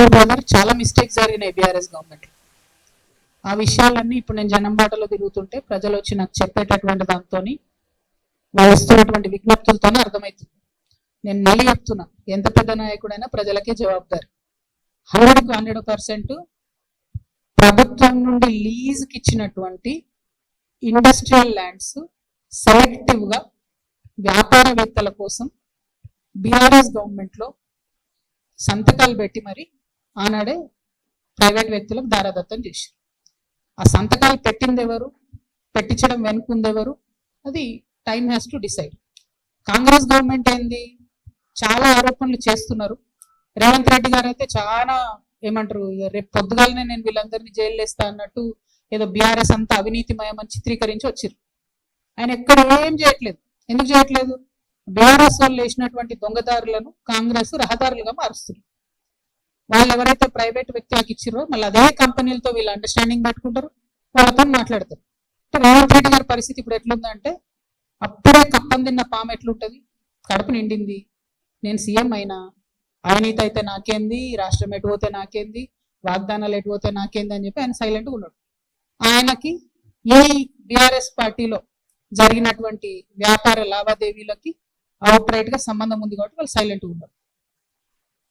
చూడు బ్రదర్ చాలా మిస్టేక్స్ జరిగినాయి బీఆర్ఎస్ గవర్నమెంట్ ఆ విషయాలన్నీ ఇప్పుడు నేను జనం బాటలో తిరుగుతుంటే ప్రజలు వచ్చి నాకు చెప్పేటటువంటి దాంతో వాళ్ళు విజ్ఞప్తులతో విజ్ఞప్తులతోనే అర్థమవుతుంది నేను మళ్ళీ చెప్తున్నా ఎంత పెద్ద నాయకుడైనా ప్రజలకే జవాబుదారి. హండ్రెడ్కి హండ్రెడ్ పర్సెంట్ ప్రభుత్వం నుండి లీజ్కి ఇచ్చినటువంటి ఇండస్ట్రియల్ ల్యాండ్స్ సెలెక్టివ్గా వ్యాపారవేత్తల కోసం బీఆర్ఎస్ గవర్నమెంట్లో సంతకాలు పెట్టి మరి ఆనాడే ప్రైవేట్ వ్యక్తులకు దారాదత్తం చేశారు. ఆ సంతకాలు పెట్టింది ఎవరు? పెట్టించడం వెనుకుంది ఎవరు? అది time has to decide Congress government ఏంది? చాలా ఆరోపణలు చేస్తున్నారు. రేవంత్ రెడ్డి గారు అయితే చాలా ఏమంటారు రేపు పొద్దుగాలనే నేను వీళ్ళందరినీ జైలు వేస్తా అన్నట్టు ఏదో బీఆర్ఎస్ అంతా అవినీతిమయమని చిత్రీకరించి వచ్చారు ఆయన ఎక్కడ ఏం చేయట్లేదు. ఎందుకు చేయట్లేదు? బీఆర్ఎస్ వాళ్ళు వేసినటువంటి దొంగదారులను కాంగ్రెస్ రహదారులుగా మారుస్తుంది వాళ్ళు ఎవరైతే ప్రైవేట్ వ్యక్తులకు ఇచ్చారో మళ్ళీ అదే కంపెనీలతో వీళ్ళు అండర్స్టాండింగ్ పెట్టుకుంటారు వాళ్ళతో మాట్లాడతారు. రేవంత్ రెడ్డి గారి పరిస్థితి ఇప్పుడు ఎట్లుందంటే అప్పుడే కప్పం తిన్న పాము ఎట్లుంటది? కడుపు నిండింది. నేను సీఎం అయినా అవినీతి అయితే నాకేంది రాష్ట్రం ఎటు పోతే నాకేంది వాగ్దానాలు ఎటు పోతే నాకేంది అని చెప్పి ఆయన సైలెంట్గా ఉన్నాడు. ఆయనకి ఈ బీఆర్ఎస్ పార్టీలో జరిగినటువంటి వ్యాపార లావాదేవీలకి అవుట్ రైట్గా సంబంధం ఉంది కాబట్టి వాళ్ళు సైలెంట్ ఉన్నారు.